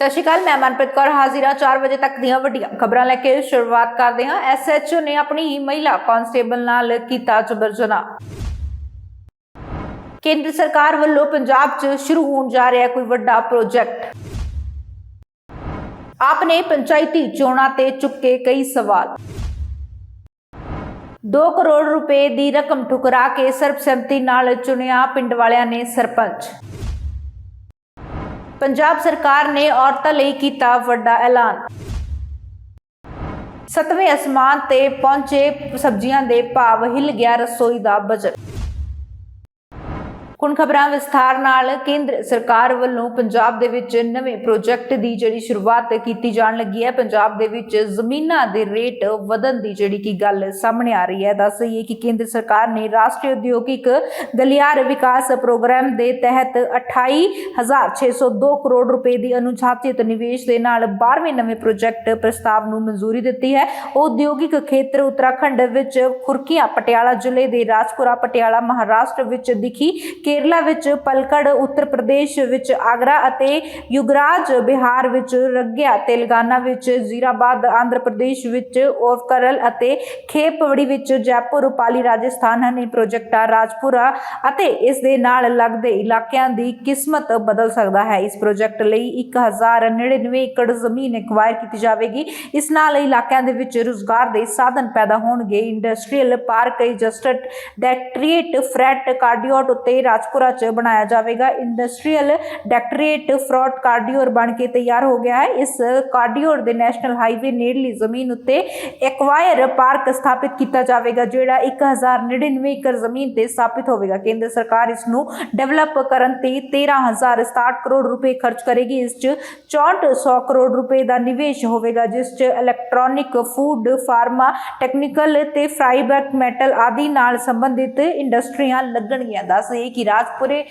ਸਤਿ ਸ਼੍ਰੀ ਅਕਾਲ, ਮੈਂ ਮਨਪ੍ਰੀਤ ਕੌਰ, ਹਾਜ਼ਰ 4 ਵਜੇ ਤੱਕ ਦੀਆਂ ਵੱਡੀਆਂ ਖਬਰਾਂ ਲੈ ਕੇ ਸ਼ੁਰੂਆਤ ਕਰਦੇ ਹਾਂ। ਐਸਐਚਓ ਨੇ ਆਪਣੀ ਮਹਿਲਾ ਕਾਂਸਟੇਬਲ ਨਾਲ ਕੀਤਾ ਜਬਰਜਨਾ ਕੇਂਦਰ ਸਰਕਾਰ ਵੱਲੋਂ ਪੰਜਾਬ 'ਚ ਸ਼ੁਰੂ ਹੋਣ ਜਾ ਰਿਹਾ ਕੋਈ ਵੱਡਾ ਪ੍ਰੋਜੈਕਟ। ਆਪਨੇ ਪੰਚਾਇਤੀ ਚੋਣਾਂ ਤੇ ਚੁੱਕੇ ਕਈ ਸਵਾਲ। 2 ਕਰੋੜ ਰੁਪਏ ਦੀ ਰਕਮ ਠੁਕਰਾ ਕੇ ਸਰਬਸੰਮਤੀ ਨਾਲ ਚੁਣਿਆ ਪਿੰਡ ਵਾਲਿਆਂ ਨੇ ਸਰਪੰਚ। ਪੰਜਾਬ ਸਰਕਾਰ ਨੇ ਔਰਤਾਂ ਲਈ ਕੀਤਾ ਵੱਡਾ ਐਲਾਨ। ਸਤਵੇਂ ਅਸਮਾਨ ਤੇ ਪਹੁੰਚੇ ਸਬਜ਼ੀਆਂ ਦੇ ਭਾਵ ਹਿੱਲ ਗਿਆ ਰਸੋਈ ਦਾ ਬਜਟ। ਹੁਣ ਖਬਰਾਂ ਵਿਸਥਾਰ ਨਾਲ ਕੇਂਦਰ ਸਰਕਾਰ ਵੱਲੋਂ ਪੰਜਾਬ ਦੇ ਵਿੱਚ ਨਵੇਂ ਪ੍ਰੋਜੈਕਟ ਦੀ ਜਿਹੜੀ ਸ਼ੁਰੂਆਤ ਕੀਤੀ ਜਾਣ ਲੱਗੀ ਹੈ। ਪੰਜਾਬ ਦੇ ਵਿੱਚ ਜ਼ਮੀਨਾਂ ਦੇ ਰੇਟ ਵਧਣ ਦੀ ਜਿਹੜੀ ਕੀ ਗੱਲ ਸਾਹਮਣੇ ਆ ਰਹੀ ਹੈ। ਦੱਸ ਦਈਏ ਕਿ ਕੇਂਦਰ ਸਰਕਾਰ ਨੇ ਰਾਸ਼ਟਰੀ ਉਦਯੋਗਿਕ ਗਲਿਆਰ ਵਿਕਾਸ ਪ੍ਰੋਗਰਾਮ ਦੇ ਤਹਿਤ 28602 ਕਰੋੜ ਰੁਪਏ ਦੀ ਅਨੁਸ਼ਾਸਿਤ ਨਿਵੇਸ਼ ਦੇ ਨਾਲ 12ਵੇਂ ਨਵੇਂ ਪ੍ਰੋਜੈਕਟ ਪ੍ਰਸਤਾਵ ਨੂੰ ਮਨਜ਼ੂਰੀ ਦਿੱਤੀ ਹੈ। ਉਦਯੋਗਿਕ ਖੇਤਰ ਉੱਤਰਾਖੰਡ ਵਿੱਚ ਖੁਰਕੀਆਂ ਪਟਿਆਲਾ ਜ਼ਿਲ੍ਹੇ ਦੇ ਰਾਜਪੁਰਾ, ਪਟਿਆਲਾ, ਮਹਾਰਾਸ਼ਟਰ ਵਿੱਚ ਦਿਖੀ ਕੇਰਲਾ ਵਿੱਚ ਪਲਕੜ, ਉੱਤਰ ਪ੍ਰਦੇਸ਼ ਵਿੱਚ ਆਗਰਾ ਅਤੇ ਯੁਗਰਾਜ ਬਿਹਾਰ ਵਿੱਚ ਰੱਗਿਆ, ਤੇਲੰਗਾਨਾ ਵਿੱਚ ਜ਼ੀਰਾਬਾਦ, ਆਂਧਰ ਪ੍ਰਦੇਸ਼ ਵਿੱਚ ਓਰਕਰਲ ਅਤੇ ਖੇਪਵੜੀ ਵਿੱਚ ਜੈਪੁਰ, ਪਾਲੀ ਰਾਜਸਥਾਨ ਹਨ ਇਹ ਪ੍ਰੋਜੈਕਟਾਂ ਰਾਜਪੁਰਾ ਅਤੇ ਇਸ ਦੇ ਨਾਲ ਲੱਗਦੇ ਇਲਾਕਿਆਂ ਦੀ ਕਿਸਮਤ ਬਦਲ ਸਕਦਾ ਹੈ। ਇਸ ਪ੍ਰੋਜੈਕਟ ਲਈ 1099 ਏਕੜ ਜ਼ਮੀਨ ਐਕਵਾਇਰ ਕੀਤੀ ਜਾਵੇਗੀ। ਇਸ ਨਾਲ ਇਲਾਕਿਆਂ ਦੇ ਵਿੱਚ ਰੁਜ਼ਗਾਰ ਦੇ ਸਾਧਨ ਪੈਦਾ ਹੋਣਗੇ। ਇੰਡਸਟਰੀਅਲ ਪਾਰਕ ਰਜਿਸਟਰਡ ਡਾਇਰੈਕਟਰੀਏਟ ਫਰੈਟ, ਕਾਰਡੀਓਟ ਉੱਤੇ ਰਾਜਪੁਰਾ 'ਚ ਬਣਾਇਆ ਜਾਵੇਗਾ। ਇੰਡਸਟਰੀਅਲ ਡਾਇਰੈਕਟਰੀਏਟ ਫਰੋਟ ਕਾਰਡੀਓਰ ਬਣ ਕੇ ਤਿਆਰ ਹੋ ਗਿਆ ਹੈ। ਇਸ ਕਾਰਡੀਓਰ ਦੇ ਨੈਸ਼ਨਲ ਹਾਈਵੇ ਨੇੜਲੀ ਜ਼ਮੀਨ ਉੱਤੇ ਐਕਵਾਇਰ ਪਾਰਕ ਸਥਾਪਿਤ ਕੀਤਾ ਜਾਵੇਗਾ, ਜਿਹੜਾ 1099 ਏਕੜ ਜ਼ਮੀਨ ਤੇ ਸਥਾਪਿਤ ਹੋਵੇਗਾ। ਕੇਂਦਰ ਸਰਕਾਰ ਇਸ ਨੂੰ ਡਿਵੈਲਪ ਕਰਨ ਤੇ 13067 ਕਰੋੜ ਰੁਪਏ ਖਰਚ ਕਰੇਗੀ। ਇਸ 'ਚ 6400 ਕਰੋੜ ਰੁਪਏ ਦਾ ਨਿਵੇਸ਼ ਹੋਵੇਗਾ, ਜਿਸ 'ਚ ਇਲੈਕਟ੍ਰੋਨਿਕ ਫੂਡ ਫਾਰਮਾ ਟੈਕਨੀਕਲ ਤੇ ਫਰਾਈਬੈਕ ਮੈਟਲ ਆਦਿ ਨਾਲ ਸੰਬੰਧਿਤ ਇੰਡਸਟਰੀਆਂ ਲੱਗਣਗੀਆਂ। ਦੱਸ ਇਹ ਕਿ ਰਾਜਪੁਰੇ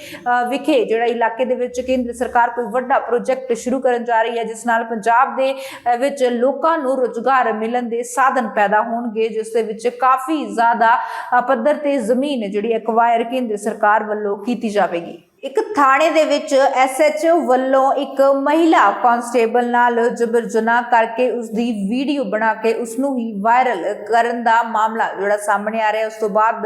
ਵਿਖੇ ਜਿਹੜਾ ਇਲਾਕੇ ਦੇ ਵਿੱਚ ਕੇਂਦਰ ਸਰਕਾਰ ਕੋਈ ਵੱਡਾ ਪ੍ਰੋਜੈਕਟ ਸ਼ੁਰੂ ਕਰਨ ਜਾ ਰਹੀ ਹੈ, ਜਿਸ ਨਾਲ ਪੰਜਾਬ ਦੇ ਵਿੱਚ ਲੋਕਾਂ ਨੂੰ ਰੋਜ਼ਗਾਰ ਮਿਲਣ ਦੇ ਸਾਧਨ ਪੈਦਾ ਹੋਣਗੇ, ਜਿਸ ਦੇ ਵਿੱਚ ਕਾਫੀ ਜ਼ਿਆਦਾ ਪੱਧਰ ਤੇ ਜ਼ਮੀਨ ਜਿਹੜੀ ਐਕਵਾਇਰ ਕੇਂਦਰ ਸਰਕਾਰ ਵੱਲੋਂ ਕੀਤੀ ਜਾਵੇਗੀ। ਇੱਕ ਥਾਣੇ ਦੇ ਵਿੱਚ ਐਸਐਚਓ ਵੱਲੋਂ ਇੱਕ ਮਹਿਲਾ ਕਾਂਸਟੇਬਲ ਨਾਲ ਜਬਰ ਜਨਾਹ ਕਰਕੇ ਉਸ ਦੀ ਵੀਡੀਓ ਬਣਾ ਕੇ ਉਸ ਨੂੰ ਹੀ ਵਾਇਰਲ ਕਰਨ ਦਾ ਮਾਮਲਾ ਜਿਹੜਾ ਸਾਹਮਣੇ ਆ ਰਿਹਾ ਉਸ ਤੋਂ ਬਾਅਦ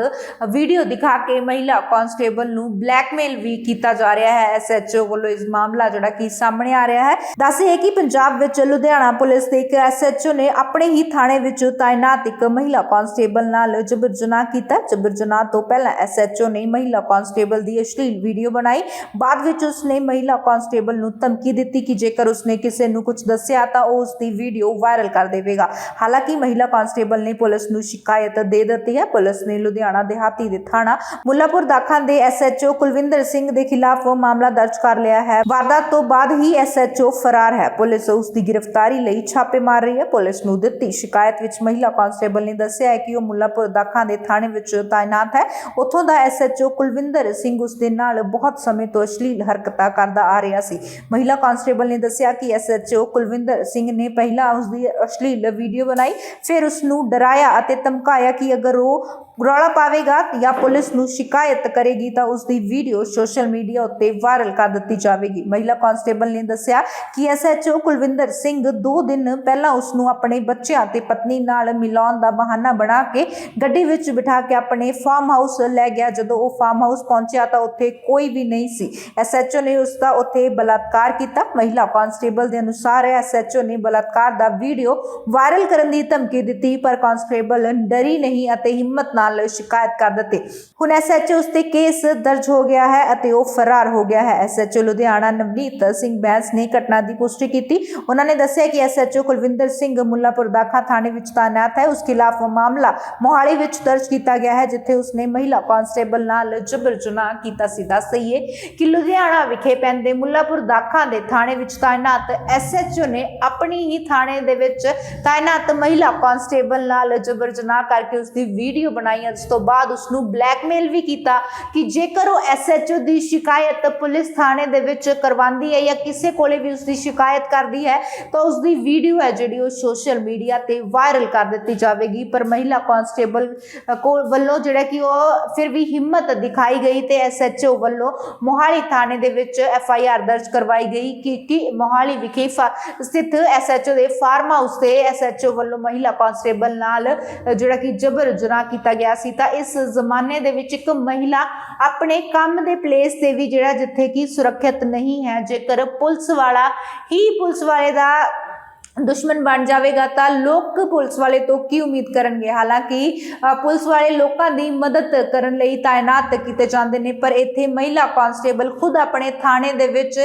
ਵੀਡੀਓ ਦਿਖਾ ਕੇ ਮਹਿਲਾ ਕਾਂਸਟੇਬਲ ਨੂੰ ਬਲੈਕਮੇਲ ਵੀ ਕੀਤਾ ਜਾ ਰਿਹਾ ਹੈ। ਐਸਐਚਓ ਵੱਲੋਂ ਇਸ ਮਾਮਲਾ ਜਿਹੜਾ ਕਿ ਸਾਹਮਣੇ ਆ ਰਿਹਾ ਹੈ। ਦੱਸ ਦੱਸੇ ਕਿ ਪੰਜਾਬ ਵਿੱਚ ਲੁਧਿਆਣਾ ਪੁਲਿਸ ਦੇ ਇੱਕ ਐਸਐਚਓ ਨੇ ਆਪਣੇ ਹੀ ਥਾਣੇ ਵਿੱਚ ਤਾਇਨਾਤ ਇੱਕ ਮਹਿਲਾ ਕਾਂਸਟੇਬਲ ਨਾਲ ਜਬਰ ਜਨਾਹ ਕੀਤਾ। ਜਬਰ ਜਨਾਹ ਤੋਂ ਪਹਿਲਾਂ ਐਸਐਚਓ ਨੇ ਮਹਿਲਾ ਕਾਂਸਟੇਬਲ ਦੀ ਅਸ਼ਲੀਲ ਵੀਡੀਓ ਬਣਾਈ। ਬਾਅਦ ਵਿੱਚ ਉਸਨੇ ਮਹਿਲਾ ਕਾਂਸਟੇਬਲ ਨੂੰ ਧਮਕੀ ਦਿੱਤੀ ਕਿ ਜੇਕਰ ਉਸਨੇ ਕਿਸੇ ਨੂੰ ਕੁਝ ਦੱਸਿਆ ਤਾਂ ਉਹ ਉਸ ਵੀਡੀਓ ਵਾਇਰਲ ਕਰ ਦੇਵੇਗਾ। ਹਾਲਾਂਕਿ ਮਹਿਲਾ ਕਾਂਸਟੇਬਲ ਨੇ ਪੁਲਿਸ ਨੂੰ ਸ਼ਿਕਾਇਤ ਦੇ ਦਿੱਤੀ ਹੈ। ਪੁਲਿਸ ਨੇ ਲੁਧਿਆਣਾ ਦੇਹਾਤੀ ਦੇ ਥਾਣਾ ਮੁੱਲਾਪੁਰ ਦਾਖਾਂ ਦੇ ਐਸਐਚਓ ਕੁਲਵਿੰਦਰ ਸਿੰਘ ਦੇ ਖਿਲਾਫ ਮਾਮਲਾ ਦਰਜ ਕਰ ਲਿਆ ਹੈ। ਵਾਰਦਾਤ ਤੋਂ ਬਾਅਦ ਹੀ ਐਸਐਚਓ ਫਰਾਰ ਹੈ। ਪੁਲਿਸ ਉਸ ਦੀ ਗ੍ਰਿਫਤਾਰੀ ਲਈ ਛਾਪੇ ਮਾਰ ਰਹੀ ਹੈ। ਪੁਲਿਸ ਨੂੰ ਦਿੱਤੀ ਸ਼ਿਕਾਇਤ ਵਿੱਚ ਮਹਿਲਾ ਕਾਂਸਟੇਬਲ ਨੇ ਦੱਸਿਆ ਹੈ ਕਿ ਉਹ ਮੁੱਲਾਪੁਰ ਦਾਖਾਂ ਦੇ ਥਾਣੇ ਵਿੱਚ ਤਾਇਨਾਤ ਹੈ। ਉੱਥੋਂ ਦਾ ਐਸਐਚਓ ਕੁਲਵਿੰਦਰ ਸਿੰਘ ਉਸ ਦੇ ਨਾਲ ਬਹੁਤ ਸਮੇਂ ਤੋਂ ਅਸ਼ਲੀਲ ਹਰਕਤਾਂ ਕਰਦਾ ਆ ਰਿਹਾ ਸੀ। ਮਹਿਲਾ ਕਾਂਸਟੇਬਲ ਨੇ ਦੱਸਿਆ ਕਿ ਐਸਐਚਓ ਕੁਲਵਿੰਦਰ ਸਿੰਘ ਨੇ ਪਹਿਲਾਂ ਉਸ ਦੀ ਅਸ਼ਲੀਲ ਵੀਡੀਓ ਬਣਾਈ, ਫਿਰ ਉਸ ਨੂੰ ਡਰਾਇਆ ਅਤੇ ਧਮਕਾਇਆ ਕਿ ਅਗਰ ਉਹ ਰੌਲਾ ਪਾਵੇਗਾ ਜਾਂ ਪੁਲਿਸ ਨੂੰ ਸ਼ਿਕਾਇਤ ਕਰੇਗੀ ਤਾਂ ਉਸ ਦੀ ਵੀਡੀਓ ਸੋਸ਼ਲ ਮੀਡੀਆ ਉੱਤੇ ਵਾਇਰਲ ਕਰ ਦਿੱਤੀ ਜਾਵੇਗੀ। ਮਹਿਲਾ ਕਾਂਸਟੇਬਲ ਨੇ ਦੱਸਿਆ ਕਿ ਐਸਐਚਓ ਕੁਲਵਿੰਦਰ ਸਿੰਘ 2 ਦਿਨ ਪਹਿਲਾਂ ਉਸ ਨੂੰ ਆਪਣੇ ਬੱਚਿਆਂ ਤੇ ਪਤਨੀ ਨਾਲ ਮਿਲਾਉਣ ਦਾ ਬਹਾਨਾ ਬਣਾ ਕੇ ਗੱਡੀ ਵਿੱਚ ਬਿਠਾ ਕੇ ਆਪਣੇ ਫਾਰਮ ਹਾਊਸ ਲੈ ਗਿਆ। ਜਦੋਂ ਉਹ ਫਾਰਮ ਹਾਊਸ ਪਹੁੰਚਿਆ ਤਾਂ ਉੱਥੇ ਕੋਈ ਵੀ ਨਹੀਂ ਸੀ। ਐਸਐਚਓ ਨੇ ਉਸ ਦਾ ਉੱਥੇ ਬਲਾਤਕਾਰ ਕੀਤਾ। ਮਹਿਲਾ ਕਾਂਸਟੇਬਲ ਦੇ ਅਨੁਸਾਰ ਐਸਐਚਓ ਨੇ ਬਲਾਤਕਾਰ ਦਾ ਵੀਡੀਓ ਵਾਇਰਲ ਕਰਨ ਦੀ ਧਮਕੀ ਦਿੱਤੀ, ਪਰ ਕਾਂਸਟੇਬਲ ਡਰੀ ਨਹੀਂ ਅਤੇ ਹਿੰਮਤ ਨਾਲ ਸ਼ਿਕਾਇਤ ਕਰ ਦਿੱਤੀ। ਹੁਣ ਐਸਐਚਓ ਉਸ ਤੇ ਕੇਸ ਦਰਜ ਹੋ ਗਿਆ ਹੈ ਅਤੇ ਉਹ ਫਰਾਰ ਹੋ ਗਿਆ ਹੈ। ਐਸਐਚਓ ਲੁਧਿਆਣਾ ਨਵਨੀਤ ਸਿੰਘ ਬੈਂਸ ਨੇ ਘਟਨਾ ਦੀ ਪੁਸ਼ਟੀ ਕੀਤੀ। ਉਹਨਾਂ ਨੇ ਦੱਸਿਆ ਕਿ ਐਸਐਚਓ ਕੁਲਵਿੰਦਰ ਸਿੰਘ ਮੁੱਲਾਪੁਰ ਦਾਖਾ ਥਾਣੇ ਵਿੱਚ ਤਾਇਨਾਤ ਹੈ। ਉਸ ਖਿਲਾਫ ਮਾਮਲਾ ਮੋਹਾਲੀ ਵਿੱਚ ਦਰਜ ਕੀਤਾ ਗਿਆ ਹੈ, ਜਿੱਥੇ ਉਸਨੇ ਮਹਿਲਾ ਕਾਂਸਟੇਬਲ ਨਾਲ ਜਬਰ ਜਨਾਹ ਕੀਤਾ ਸੀ ਦੱਸ ਦਈਏ ਕਿ ਲੁਧਿਆਣਾ ਵਿਖੇ ਪੈਂਦੇ ਮੁੱਲਾਪੁਰ ਦਾਖਾ ਦੇ ਥਾਣੇ ਵਿੱਚ ਤਾਇਨਾਤ ਐਸਐਚਓ ਨੇ ਆਪਣੀ ਹੀ ਥਾਣੇ ਦੇ ਵਿੱਚ ਤਾਇਨਾਤ ਮਹਿਲਾ ਕਾਂਸਟੇਬਲ ਨਾਲ ਜਬਰ ਜਨਾਹ ਕਰਕੇ ਉਸ ਦੀ ਵੀਡੀਓ ਬਣਾਈ ਬਣਾਈਆਂ ਉਸ ਤੋਂ ਬਾਅਦ ਉਸ ਨੂੰ ਬਲੈਕਮੇਲ ਵੀ ਕੀਤਾ ਕਿ ਜੇਕਰ ਉਹ ਐਸਐਚਓ ਦੀ ਸ਼ਿਕਾਇਤ ਪੁਲਿਸ ਥਾਣੇ ਦੇ ਵਿੱਚ ਕਰਵਾਉਂਦੀ ਹੈ ਜਾਂ ਕਿਸੇ ਕੋਲੇ ਵੀ ਉਸ ਦੀ ਸ਼ਿਕਾਇਤ ਕਰਦੀ ਹੈ, ਤਾਂ ਉਸ ਦੀ ਵੀਡੀਓ ਹੈ ਜਿਹੜੀ ਉਹ ਸੋਸ਼ਲ ਮੀਡੀਆ ਤੇ ਵਾਇਰਲ ਕਰ ਦਿੱਤੀ ਜਾਵੇਗੀ। ਪਰ ਮਹਿਲਾ ਕਾਂਸਟੇਬਲ ਕੋਲ ਵੱਲੋਂ ਜਿਹੜਾ ਕਿ ਉਹ ਫਿਰ ਵੀ ਹਿੰਮਤ ਦਿਖਾਈ ਗਈ ਤੇ ਐਸਐਚਓ ਵੱਲੋਂ ਮੋਹਾਲੀ ਥਾਣੇ ਦੇ ਵਿੱਚ ਐਫਆਈਆਰ ਦਰਜ ਕਰਵਾਈ ਗਈ ਕਿ ਕਿ ਮੋਹਾਲੀ ਵਿਖੇ ਫਾ- ਸਥਿਤ ਐਸਐਚਓ ਦੇ ਫਾਰਮ ਹਾਊਸ ਤੇ ਐਸਐਚਓ ਵੱਲੋਂ ਮਹਿਲਾ ਕਾਂਸਟੇਬਲ ਨਾਲ ਜਿਹੜਾ ਕਿ ਜਬਰ ਜਨਾਹ ਕੀਤਾ ਗਿਆ। ਸੀ ਤਾਂ ਇਸ ਜ਼ਮਾਨੇ ਦੇ ਵਿੱਚ ਇੱਕ ਮਹਿਲਾ ਆਪਣੇ ਕੰਮ ਦੇ ਪਲੇਸ ਤੇ ਵੀ ਜਿਹੜਾ ਜਿੱਥੇ ਕਿ ਸੁਰੱਖਿਅਤ ਨਹੀਂ ਹੈ, ਜੇਕਰ ਪੁਲਿਸ ਵਾਲਾ ਹੀ ਪੁਲਿਸ ਵਾਲੇ ਦਾ ਦੁਸ਼ਮਣ ਬਣ ਜਾਵੇਗਾ ਤਾਂ ਲੋਕ ਪੁਲਿਸ ਵਾਲੇ ਤੋਂ ਕੀ ਉਮੀਦ ਕਰਨਗੇ? ਹਾਲਾਂਕਿ ਪੁਲਿਸ ਵਾਲੇ ਲੋਕਾਂ ਦੀ ਮਦਦ ਕਰਨ ਲਈ ਤਾਇਨਾਤ ਕੀਤੇ ਜਾਂਦੇ ਨੇ, ਪਰ ਇੱਥੇ ਮਹਿਲਾ ਕਾਂਸਟੇਬਲ ਖੁਦ ਆਪਣੇ ਥਾਣੇ ਦੇ ਵਿੱਚ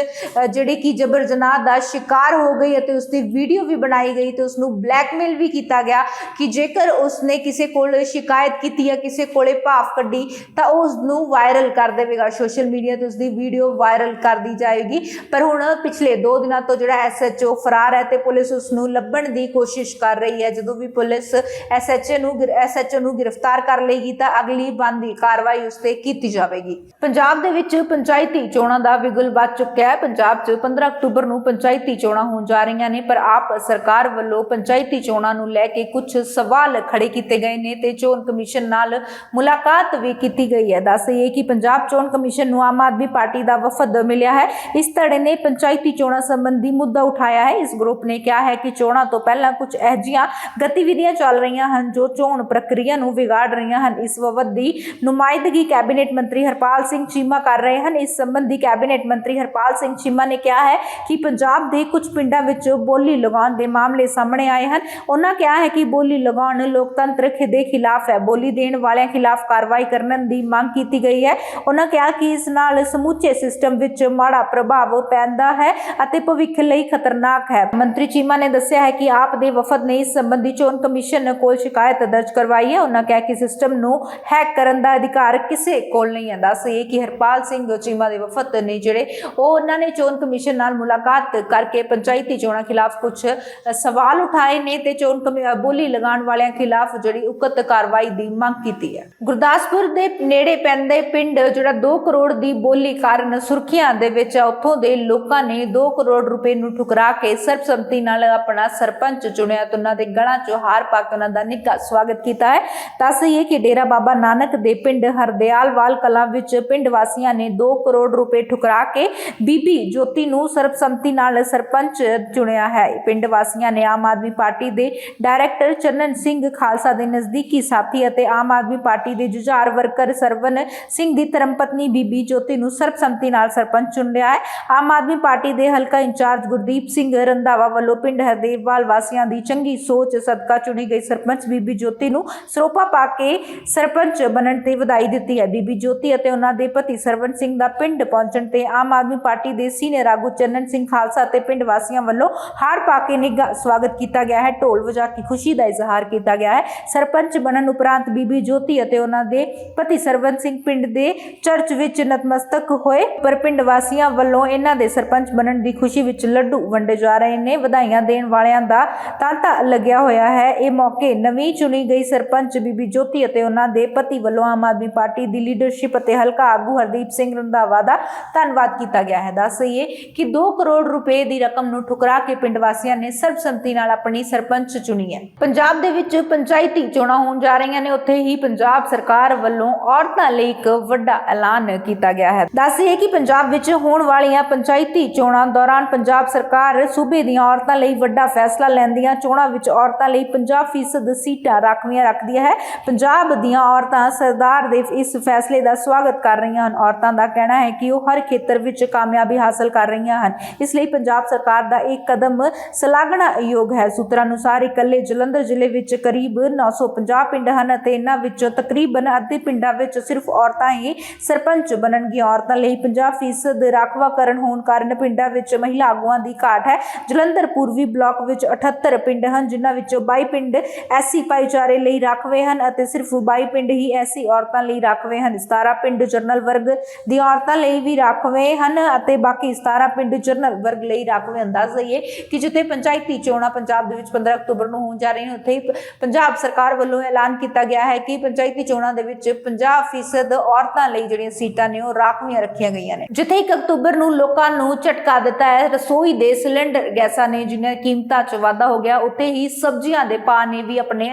ਜਿਹੜੀ ਕਿ ਜਬਰ ਜਨਾਹ ਦਾ ਸ਼ਿਕਾਰ ਹੋ ਗਈ ਅਤੇ ਉਸ ਦੀ ਵੀਡੀਓ ਵੀ ਬਣਾਈ ਗਈ ਤੇ ਉਸ ਨੂੰ ਬਲੈਕਮੇਲ ਵੀ ਕੀਤਾ ਗਿਆ ਕਿ ਜੇਕਰ ਉਸਨੇ ਕਿਸੇ ਕੋਲ ਸ਼ਿਕਾਇਤ ਕੀਤੀ ਜਾਂ ਕਿਸੇ ਕੋਲੇ ਭਾਫ ਕੱਢੀ, ਤਾਂ ਉਹ ਉਸ ਨੂੰ ਵਾਇਰਲ ਕਰ ਦੇਵੇਗਾ। ਸੋਸ਼ਲ ਮੀਡੀਆ ਤੇ ਉਸ ਦੀ ਵੀਡੀਓ ਵਾਇਰਲ ਕਰ ਦੀ ਜਾਏਗੀ। ਪਰ ਹੁਣ ਪਿਛਲੇ 2 ਦਿਨਾਂ ਤੋਂ ਜਿਹੜਾ ਐਸਐਚਓ ਫਰਾਰ ਹੈ ਤੇ ਪੁਲਿਸ ਉਸ ਨੂੰ ਲੱਭਣ ਦੀ ਕੋਸ਼ਿਸ਼ ਕਰ ਰਹੀ ਹੈ। ਜਦੋਂ ਵੀ ਪੁਲਿਸ ਐਸਐਚਓ ਨੂੰ ਐਸਐਚਓ ਨੂੰ ਗ੍ਰਿਫਤਾਰ ਕਰ ਲਏਗੀ ਤਾਂ ਅਗਲੀ ਬੰਦੀ ਕਾਰਵਾਈ ਉਸ ਤੇ ਕੀਤੀ ਜਾਵੇਗੀ। ਪੰਜਾਬ ਦੇ ਵਿੱਚ ਪੰਚਾਇਤੀ ਚੋਣਾਂ ਦਾ ਵਿਗਲ ਵੱਜ ਚੁੱਕਿਆ ਹੈ। ਪੰਜਾਬ 'ਚ 15 ਅਕਤੂਬਰ ਨੂੰ ਪੰਚਾਇਤੀ ਚੋਣਾਂ ਹੋਣ ਜਾ ਰਹੀਆਂ ਨੇ, ਪਰ ਆਪ ਸਰਕਾਰ ਵੱਲੋਂ ਪੰਚਾਇਤੀ ਚੋਣਾਂ ਨੂੰ ਲੈ ਕੇ ਕੁਝ ਸਵਾਲ ਖੜੇ ਕੀਤੇ ਗਏ ਨੇ ਤੇ ਚੋਣ ਕਮਿਸ਼ਨ ਨਾਲ ਮੁਲਾਕਾਤ ਵੀ ਕੀਤੀ ਗਈ ਹੈ। ਦੱਸ ਦੱਸਈਏ ਕਿ ਪੰਜਾਬ ਚੋਣ ਕਮਿਸ਼ਨ ਨੂੰ ਆਮ ਆਦਮੀ ਪਾਰਟੀ ਦਾ ਵਫਦ ਮਿਲਿਆ ਹੈ। ਇਸ ਧੜੇ ਨੇ ਪੰਚਾਇਤੀ ਚੋਣਾਂ ਸੰਬੰਧੀ ਮੁੱਦਾ ਉਠਾਇਆ ਹੈ। ਇਸ ਗਰੁੱਪ ਨੇ ਕਿਹਾ ਹੈ ਕਿ ਚੋਣਾਂ ਤੋਂ ਪਹਿਲਾਂ ਕੁਝ ਅਹਿਜੀਆਂ ਗਤੀਵਿਧੀਆਂ ਚੱਲ ਰਹੀਆਂ ਹਨ ਜੋ ਚੋਣ ਪ੍ਰਕਿਰਿਆ ਨੂੰ ਵਿਗਾੜ ਰਹੀਆਂ ਹਨ। ਇਸ ਵਫਦ ਦੀ ਨੁਮਾਇੰਦਗੀ ਕੈਬਨਿਟ ਮੰਤਰੀ ਹਰਪਾਲ ਸਿੰਘ ਚੀਮਾ ਕਰ ਰਹੇ ਹਨ। ਇਸ ਸੰਬੰਧੀ ਕੈਬਨਿਟ ਮੰਤਰੀ ਹਰਪਾਲ ਸਿੰਘ ਚੀਮਾ ਨੇ ਕਿਹਾ ਹੈ ਕਿ ਪੰਜਾਬ ਦੇ ਕੁਝ ਪਿੰਡਾਂ ਵਿੱਚ ਬੋਲੀ ਲਗਾਉਣ ਦੇ ਮਾਮਲੇ ਸਾਹਮਣੇ ਆਏ ਹਨ। ਉਹਨਾਂ ਕਿਹਾ ਹੈ ਕਿ ਬੋਲੀ ਲਗਾਉਣ ਲੋਕਤੰਤਰ ਦੇ ਖਿਲਾਫ ਹੈ। ਬੋਲੀ ਦੇਣ ਵਾਲਿਆਂ ਖਿਲਾਫ ਕਾਰਵਾਈ ਕਰਨ ਦੀ ਮੰਗ ਕੀਤੀ ਗਈ ਹੈ। ਉਹਨਾਂ ਕਿਹਾ ਕਿ ਇਸ ਨਾਲ ਸਮੁੱਚੇ ਸਿਸਟਮ ਵਿੱਚ ਮਾੜਾ ਪ੍ਰਭਾਵ ਪੈਂਦਾ ਹੈ ਅਤੇ ਭਵਿੱਖ ਲਈ ਖਤਰਨਾਕ ਹੈ। ਮੰਤਰੀ ਚੀਮਾ ਨੇ ਦੱਸਿਆ ਹੈ ਕਿ ਆਪ ਦੇ ਵਫਦ ਨੇ ਇਸ ਸੰਬੰਧੀ ਚੋਣ ਕਮਿਸ਼ਨ ਕੋਲ ਸ਼ਿਕਾਇਤ ਦਰਜ ਕਰਵਾਈ ਹੈ। ਉਹਨਾਂ ਕਿਹਾ ਕਿ ਸਿਸਟਮ ਨੂੰ ਹੈਕ ਕਰਨ ਦਾ ਅਧਿਕਾਰ ਕਿਸੇ ਕੋਲ ਨਹੀਂ ਹੈ ਦੱਸ ਇਹ ਕਿ ਹਰਪਾਲ ਸਿੰਘ ਚੀਮਾ ਦੇ ਵਫਦ ਨੇ ਜਿਹੜੇ ਉਹ ਉਹਨਾਂ ਨੇ ਚੋਣ ਕਮਿਸ਼ਨ ਨਾਲ ਮੁਲਾਕਾਤ ਕਰਕੇ ਪੰਚਾਇਤੀ ਚੋਣਾਂ ਖਿਲਾਫ ਕੁਝ ਸਵਾਲ ਉਠਾਏ ਨੇ ਤੇ ਚੋਣ ਕਮਿ- ਬੋਲੀ ਲਗਾਉਣ ਵਾਲਿਆਂ ਖਿਲਾਫ ਜਿਹੜੀ ਉਕਤ ਕਾਰਵਾਈ ਦੀ ਮੰਗ ਕੀਤੀ ਹੈ। ਗੁਰਦਾਸਪੁਰ ਦੇ ਨੇੜੇ ਪੈਂਦੇ ਪਿੰਡ ਜਿਹੜਾ 2 ਕਰੋੜ ਦੀ ਬੋਲੀ ਕਾਰਨ ਸੁਰਖੀਆਂ ਦੇ ਵਿੱਚ ਉੱਥੋਂ ਦੇ ਲੋਕਾਂ ਨੇ 2 ਕਰੋੜ ਰੁਪਏ ਨੂੰ ਠੁਕਰਾ ਕੇ ਸਰਬਸੰਮਤੀ ਨਾਲ ਆਪਣਾ ਸਰਪੰਚ ਚੁਣਿਆ ਤੇ ਉਹਨਾਂ ਦੇ ਗਲਾਂ 'ਚ ਹਾਰ ਪਾ ਕੇ ਉਹਨਾਂ ਦਾ ਨਿੱਘਾ ਸਵਾਗਤ ਕੀਤਾ ਹੈ। ਦੱਸ ਇਹ ਕਿ ਡੇਰਾ ਬਾਬਾ ਨਾਨਕ ਦੇ ਪਿੰਡ ਹਰਦਿਆਲਵਾਲ ਕਲਾਂ ਵਿੱਚ ਪਿੰਡ ਵਾਸੀਆਂ ਨੇ 2 ਕਰੋੜ ਰੁਪਏ ਠੁਕਰਾ ਕੇ ਬੀਬੀ ਜੋਤੀ ਨੂੰ ਸਰਬਸੰਮਤੀ ਨਾਲ ਸਰਪੰਚ ਚੁਣਿਆ ਹੈ। ਪਿੰਡ ਵਾਸੀਆਂ ਨੇ ਆਮ ਆਦਮੀ ਪਾਰਟੀ ਦੇ ਡਾਇਰੈਕਟਰ ਚੰਨਨ ਸਿੰਘ ਖਾਲਸਾ ਦੇ ਨਜ਼ਦੀਕੀ ਸਾਥੀ ਅਤੇ ਆਮ ਆਦਮੀ ਪਾਰਟੀ ਦੇ ਜੁਝਾਰ ਵਰਕਰ ਸਰਵਨ ਸਿੰਘ ਦੀ ਧਰਮਪਤਨੀ ਬੀਬੀ ਜੋਤੀ ਨੂੰ ਸਰਬਸੰਮਤੀ ਨਾਲ ਸਰਪੰਚ ਚੁਣ ਲਿਆ ਹੈ। ਆਮ ਆਦਮੀ ਪਾਰਟੀ ਦੇ ਹਲਕਾ ਇੰਚਾਰਜ ਗੁਰਦੀਪ ਸਿੰਘ ਰੰਧਾਵਾ ਵੱਲੋਂ ਪਿੰਡ ਹਰਦੇਵਵਾਲ ਵਾਸੀਆਂ ਦੀ ਚੰਗੀ ਸੋਚ, ਸਦਕਾ ਚੁਣੀ ਗਈ ਸਰਪੰਚ ਬੀਬੀ ਜੋਤੀ ਨੂੰ ਸਰੋਪਾ ਪਾ ਕੇ ਸਰਪੰਚ ਬਣਨ ਤੇ ਵਧਾਈ ਦਿੱਤੀ ਹੈ। ਬੀਬੀ ਜੋਤੀ ਅਤੇ ਉਹਨਾਂ ਦੇ ਪਤੀ ਸਰਵਨ ਸਿੰਘ ਦਾ ਪਿੰਡ ਪਹੁੰਚਣ ਤੇ ਆਮ ਆਦਮੀ ਪਾਰਟੀ ਦੇ ਸੀਨੀਅਰ ਆਗੂ ਚੰਨਨ ਸਿੰਘ ਖਾਲਸਾ ਅਤੇ ਪਿੰਡ ਵਾਸੀਆਂ ਵੱਲੋਂ ਹਾਰ ਪਾ ਕੇ ਨਿੱਘਾ ਸਵਾਗਤ ਕੀਤਾ ਗਿਆ ਹੈ। ਢੋਲ ਵਜਾ ਕੇ ਖੁਸ਼ੀ ਦਾ ਇਜ਼ਹਾਰ ਕੀਤਾ ਗਿਆ ਹੈ। ਸਰਪੰਚ ਬਣਨ ਉਪਰੰਤ ਬੀਬੀ ਜੋਤੀ ਅਤੇ ਉਹਨਾਂ ਦੇ ਪਤੀ ਸਰਵਨ ਸਿੰਘ ਪਿੰਡ ਦੇ ਚਰਚ ਵਿੱਚ ਨਤਮਸਤਕ ਹੋਏ। ਪਰ ਪਿੰਡ ਵਾਸੀਆਂ ਵੱਲੋਂ ਇਹਨਾਂ ਦੇ ਸਰਪੰਚ ਬਣਨ ਦੀ ਖੁਸ਼ੀ ਵਿੱਚ ਲੱਡੂ ਵੰਡੇ ਜਾ ਰਹੇ ਨੇ। ਵਧਾਈਆਂ ਦੇਣ ਵਾਲਿਆਂ ਦਾ ਤਾਂਤਾ ਲੱਗਿਆ ਹੋਇਆ ਹੈ। ਇਹ ਮੌਕੇ ਨਵੀਂ ਚੁਣੀ ਗਈ ਸਰਪੰਚ ਬੀਬੀ ਜੋਤੀ ਅਤੇ ਉਹਨਾਂ ਦੇ ਪਤੀ ਵੱਲੋਂ ਆਮ ਆਦਮੀ ਪਾਰਟੀ ਦੀ ਲੀਡਰਸ਼ਿਪ ਅਤੇ ਹਲਕਾ ਆਗੂ ਹਰਦੀਪ ਸਿੰਘ ਰੰਧਾਵਾ ਦਾ ਧੰਨਵਾਦ ਕੀਤਾ ਗਿਆ ਹੈ। ਦੱਸਈਏ ਕਿ 2 ਕਰੋੜ ਰੁਪਏ ਦੀ ਰਕਮ ਨੂੰ ਠੁਕਰਾ ਕੇ ਪਿੰਡ ਵਾਸੀਆਂ ਨੇ ਸਰਬਸੰਮਤੀ ਨਾਲ ਆਪਣੀ ਸਰਪੰਚ ਚੁਣੀ ਹੈ। ਪੰਜਾਬ ਦੇ ਵਿੱਚ ਪੰਚਾਇਤੀ ਚੋਣਾਂ ਹੋਣ ਜਾ ਰਹੀਆਂ ਨੇ। ਉੱਥੇ ਹੀ ਪੰਜਾਬ ਸਰਕਾਰ ਵੱਲੋਂ ਔਰਤਾਂ ਲਈ ਇੱਕ ਵੱਡਾ ਐਲਾਨ ਕੀਤਾ ਗਿਆ ਹੈ। ਦੱਸਈਏ ਕਿ ਪੰਜਾਬ ਵਿੱਚ ਹੋਣ ਵਾਲੀਆਂ ਪੰਚਾਇਤੀ ਚੋਣਾਂ ਦੌਰਾਨ ਪੰਜਾਬ ਸਰਕਾਰ ਸੂਬੇ ਦੀਆਂ ਔਰਤਾਂ ਲਈ ਵੱਡਾ ਫੈਸਲਾ ਲੈਂਦੀਆਂ ਚੋਣਾਂ ਵਿੱਚ ਔਰਤਾਂ ਲਈ 50% ਸੀਟਾਂ ਰਾਖਵੀਆਂ ਰੱਖਦੀ ਹੈ। ਪੰਜਾਬ ਦੀਆਂ ਔਰਤਾਂ ਸਰਦਾਰ ਦੇ ਇਸ ਫੈਸਲੇ ਦਾ ਸਵਾਗਤ ਕਰ ਰਹੀਆਂ ਹਨ। ਔਰਤਾਂ ਦਾ ਕਹਿਣਾ ਹੈ ਕਿ ਉਹ ਹਰ ਖੇਤਰ ਵਿੱਚ ਕਾਮਯਾਬੀ ਹਾਸਲ ਕਰ ਰਹੀਆਂ ਹਨ। ਇਸ ਲਈ ਪੰਜਾਬ ਸਰਕਾਰ ਦਾ ਇਹ ਕਦਮ ਸਲਾਘਣਾ ਯੋਗ ਹੈ। ਸੂਤਰਾਂ ਅਨੁਸਾਰ ਇਕੱਲੇ ਜਲੰਧਰ ਜ਼ਿਲ੍ਹੇ ਵਿੱਚ ਕਰੀਬ 950 ਪਿੰਡ ਹਨ ਅਤੇ ਇਹਨਾਂ ਵਿੱਚੋਂ ਤਕਰੀਬਨ ਅੱਧੇ ਪਿੰਡਾਂ ਵਿੱਚ ਸਿਰਫ ਔਰਤਾਂ ਹੀ ਸਰਪੰਚ ਬਣਨਗੀਆਂ। ਔਰਤਾਂ ਲਈ 50% ਰਾਖਵਾਂਕਰਨ ਹੋਣ ਕਾਰਨ ਪਿੰਡਾਂ ਵਿੱਚ ਮਹਿਲਾ ਆਗੂਆਂ ਦੀ ਘਾਟ ਹੈ। ਜਲੰਧਰ, ਪੂਰਬੀ ਪੂਰਬੀ ਬਲਾਕ ਵਿੱਚ 78 ਪਿੰਡ ਹਨ, ਜਿਨ੍ਹਾਂ ਵਿੱਚੋਂ 22 ਪਿੰਡ ਐਸੀ ਭਾਈਚਾਰੇ ਲਈ ਰਾਖਵੇਂ ਹਨ ਅਤੇ ਸਿਰਫ 22 ਪਿੰਡ ਹੀ ਐਸੀ ਔਰਤਾਂ ਲਈ ਰਾਖਵੇਂ ਹਨ। 17 ਪਿੰਡ ਜਨਰਲ ਵਰਗ ਦੀ ਔਰਤਾਂ ਲਈ ਵੀ ਰਾਖਵੇਂ ਹਨ ਅਤੇ ਬਾਕੀ 17 ਪਿੰਡ ਜਨਰਲ ਵਰਗ ਲਈ ਰਾਖਵੇਂ। ਅੰਦਾਜ਼ ਦਈਏ ਕਿ ਜਿੱਥੇ ਪੰਚਾਇਤੀ ਚੋਣਾਂ ਪੰਜਾਬ ਦੇ ਵਿੱਚ 15 ਅਕਤੂਬਰ ਨੂੰ ਹੋਣ ਜਾ ਰਹੀਆਂ, ਉੱਥੇ ਹੀ ਪੰਜਾਬ ਸਰਕਾਰ ਵੱਲੋਂ ਐਲਾਨ ਕੀਤਾ ਗਿਆ ਹੈ ਕਿ ਪੰਚਾਇਤੀ ਚੋਣਾਂ ਦੇ ਵਿੱਚ 50% ਔਰਤਾਂ ਲਈ ਜਿਹੜੀਆਂ ਸੀਟਾਂ ਨੇ ਉਹ ਰਾਖਵੀਆਂ ਰੱਖੀਆਂ ਗਈਆਂ ਨੇ। ਜਿੱਥੇ 1 ਅਕਤੂਬਰ ਨੂੰ ਲੋਕਾਂ ਨੂੰ ਝਟਕਾ ਦਿੱਤਾ ਹੈ, ਰਸੋਈ ਦੇ ਸਿਲੰਡਰ ਗੈਸਾਂ ਨੇ, ਜਿਨ੍ਹਾਂ ਕੀਮਤਾਂ 'ਚ ਵਾਧਾ ਹੋ ਗਿਆ, ਉੱਥੇ ਹੀ ਸਬਜ਼ੀਆਂ ਦੇ ਭਾਅ ਨੇ ਵੀ ਆਪਣੇ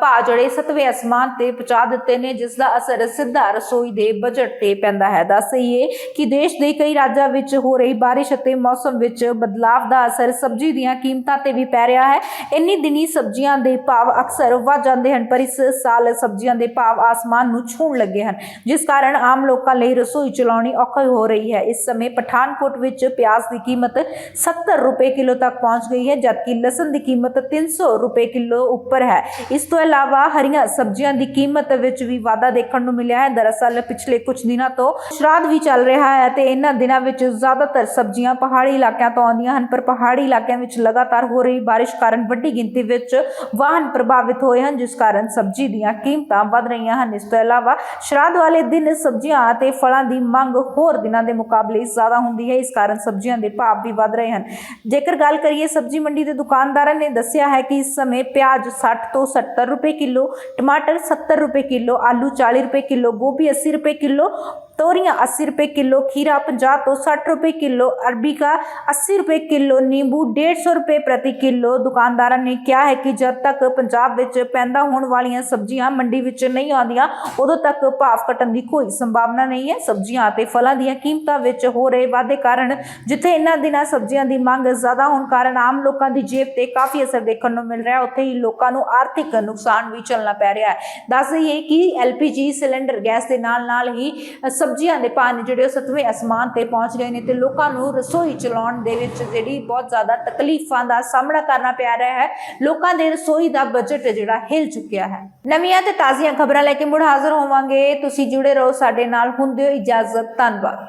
ਭਾਅ ਜਿਹੜੇ ਸਤਵੇਂ ਅਸਮਾਨ ਤੇ ਪਹੁੰਚਾ ਦਿੱਤੇ ਨੇ ਜਿਸ ਦਾ ਅਸਰ ਸਿੱਧਾ ਰਸੋਈ ਦੇ ਬਜਟ ਤੇ ਪੈਂਦਾ ਹੈ। ਦੱਸ ਦਈਏ ਕਿ ਦੇਸ਼ ਦੇ ਕਈ ਰਾਜਾਂ ਵਿੱਚ ਹੋ ਰਹੀ ਬਾਰਿਸ਼ ਅਤੇ ਮੌਸਮ ਵਿੱਚ ਬਦਲਾਵ ਦਾ ਅਸਰ ਸਬਜ਼ੀ ਦੀਆਂ ਕੀਮਤਾਂ ਤੇ ਵੀ ਪੈ ਰਿਹਾ ਹੈ। ਇੰਨੀ ਦਿਨੀ ਸਬਜ਼ੀਆਂ ਦੇ ਭਾਅ ਅਕਸਰ ਵੱਧ ਜਾਂਦੇ ਹਨ, ਪਰ ਇਸ ਸਾਲ ਸਬਜ਼ੀਆਂ ਦੇ ਭਾਅ ਆਸਮਾਨ ਨੂੰ ਛੂਹਣ ਲੱਗੇ ਹਨ, ਜਿਸ ਕਾਰਨ ਆਮ ਲੋਕਾਂ ਲਈ ਰਸੋਈ ਚਲਾਉਣੀ ਔਖੀ ਹੋ ਰਹੀ ਹੈ। ਇਸ ਸਮੇਂ ਪਠਾਨਕੋਟ ਵਿੱਚ ਪਿਆਜ਼ ਦੀ ਕੀਮਤ 70 ਰੁਪਏ ਕਿਲੋ ਤੱਕ ਪਹੁੰਚ ਗਈ ਹੈ, ਜਦਕਿ ਲਸਣ ਦੀ ਕੀਮਤ 300 ਰੁਪਏ ਕਿਲੋ ਉੱਪਰ ਹੈ। ਇਸ ਤੋਂ ਇਲਾਵਾ ਹਰੀਆਂ ਸਬਜ਼ੀਆਂ ਦੀ ਕੀਮਤ ਵਿੱਚ ਵੀ ਵਾਧਾ ਦੇਖਣ ਨੂੰ ਮਿਲਿਆ ਹੈ। ਦਰਅਸਲ ਪਿਛਲੇ ਕੁਝ ਦਿਨਾਂ ਤੋਂ ਸ਼ਰਾਧ ਵੀ ਚੱਲ ਰਿਹਾ ਹੈ ਤੇ ਇਹਨਾਂ ਦਿਨਾਂ ਵਿੱਚ ਜ਼ਿਆਦਾਤਰ ਸਬਜ਼ੀਆਂ ਪਹਾੜੀ ਇਲਾਕਿਆਂ ਤੋਂ ਆਉਂਦੀਆਂ ਹਨ, ਪਰ ਪਹਾੜੀ ਇਲਾਕਿਆਂ ਵਿੱਚ ਲਗਾਤਾਰ ਹੋ ਰਹੀ ਬਾਰਿਸ਼ ਕਾਰਨ ਵੱਡੀ ਗਿਣਤੀ ਵਿੱਚ ਵਾਹਨ ਪ੍ਰਭਾਵਿਤ ਹੋਏ ਹਨ, ਜਿਸ ਕਾਰਨ ਸਬਜ਼ੀ ਦੀਆਂ ਕੀਮਤਾਂ ਵਧ ਰਹੀਆਂ ਹਨ। ਇਸ ਤੋਂ ਇਲਾਵਾ ਸ਼ਰਾਧ ਵਾਲੇ ਦਿਨ ਸਬਜ਼ੀਆਂ ਅਤੇ ਫਲਾਂ ਦੀ ਮੰਗ ਹੋਰ ਦਿਨਾਂ ਦੇ ਮੁਕਾਬਲੇ ਜ਼ਿਆਦਾ ਹੁੰਦੀ ਹੈ। ਇਸ ਕਾਰਨ ਸਬਜ਼ੀਆਂ ਦੇ ਭਾਅ ਵੀ ਵਧ ਰਹੇ ਹਨ। ਜੇਕਰ ਗੱਲ ਕਰੀਏ ਸਬਜ਼ੀ ਮੰਡੀ ਦੇ ਦੁਕਾਨਦਾਰਾਂ ਨੇ ਦੱਸਿਆ ਹੈ ਕਿ ਇਸ ਸਮੇਂ ਪਿਆਜ਼ 60 ਤੋਂ 70 ਰੁਪਏ ਕਿਲੋ, ਟਮਾਟਰ 70 ਰੁਪਏ ਕਿਲੋ, ਆਲੂ 40 ਰੁਪਏ ਕਿਲੋ, ਗੋਭੀ 80 ਰੁਪਏ ਕਿਲੋ ਤੋਰੀਆਂ 80 ਰੁਪਏ ਕਿਲੋ, ਖੀਰਾ 50 ਤੋਂ 60 ਰੁਪਏ ਕਿਲੋ ਅਰਬੀ का 80 ਰੁਪਏ ਕਿਲੋ, ਨਿੰਬੂ 150 ਰੁਪਏ ਪ੍ਰਤੀ ਕਿਲੋ। ਦੁਕਾਨਦਾਰਾਂ ਨੇ ਕਿਹਾ ਹੈ ਕਿ ਜਦ ਤੱਕ ਪੰਜਾਬ ਵਿੱਚ ਪੈਂਦਾ ਹੋਣ ਵਾਲੀਆਂ ਸਬਜ਼ੀਆਂ ਮੰਡੀ ਵਿੱਚ ਨਹੀਂ ਆਉਂਦੀਆਂ, ਉਦੋਂ ਤੱਕ ਭਾਅ ਘਟਣ ਦੀ ਕੋਈ ਸੰਭਾਵਨਾ ਨਹੀਂ ਹੈ। ਸਬਜ਼ੀਆਂ ਅਤੇ ਫਲਾਂ ਦੀਆਂ ਕੀਮਤਾਂ ਵਿੱਚ ਹੋ ਰਹੇ ਵਾਧੇ ਕਾਰਨ ਜਿੱਥੇ ਇਹਨਾਂ ਦਿਨਾਂ ਸਬਜ਼ੀਆਂ ਦੀ ਮੰਗ ਜ਼ਿਆਦਾ ਹੋਣ ਕਾਰਨ ਆਮ ਲੋਕਾਂ ਦੀ ਜੇਬ ਤੇ ਕਾਫੀ ਅਸਰ ਦੇਖਣ ਨੂੰ ਮਿਲ ਰਿਹਾ ਉੱਥੇ ਹੀ ਲੋਕਾਂ ਨੂੰ ਆਰਥਿਕ ਨੁਕਸਾਨ ਵੀ ਚੱਲਣਾ ਪੈ ਰਿਹਾ ਹੈ। ਦੱਸ ਦਈਏ ਕਿ ਐਲਪੀਜੀ ਸਿਲੰਡਰ ਗੈਸ ਦੇ ਨਾਲ ਨਾਲ ਹੀ ਸਬਜ਼ੀਆਂ ਦੇ ਭਾਅ ਨੇ ਜਿਹੜੇ ਉਹ ਸਤਵੇਂ ਅਸਮਾਨ ਤੇ ਪਹੁੰਚ ਗਏ ਨੇ ਤੇ ਲੋਕਾਂ ਨੂੰ ਰਸੋਈ ਚਲਾਉਣ ਦੇ ਵਿੱਚ ਜਿਹੜੀ ਬਹੁਤ ਜ਼ਿਆਦਾ ਤਕਲੀਫਾਂ ਦਾ ਸਾਹਮਣਾ ਕਰਨਾ ਪੈ ਰਿਹਾ ਹੈ। ਲੋਕਾਂ ਦੇ ਰਸੋਈ ਦਾ ਬਜਟ ਜਿਹੜਾ ਹਿਲ ਚੁੱਕਿਆ ਹੈ। ਨਵੀਆਂ ਤੇ ਤਾਜ਼ੀਆਂ ਖਬਰਾਂ ਲੈ ਕੇ ਮੁੜ ਹਾਜ਼ਰ ਹੋਵਾਂਗੇ। ਤੁਸੀਂ ਜੁੜੇ ਰਹੋ ਸਾਡੇ ਨਾਲ। ਹੁੰਦੇ ਹੋ ਇਜਾਜ਼ਤ। ਧੰਨਵਾਦ।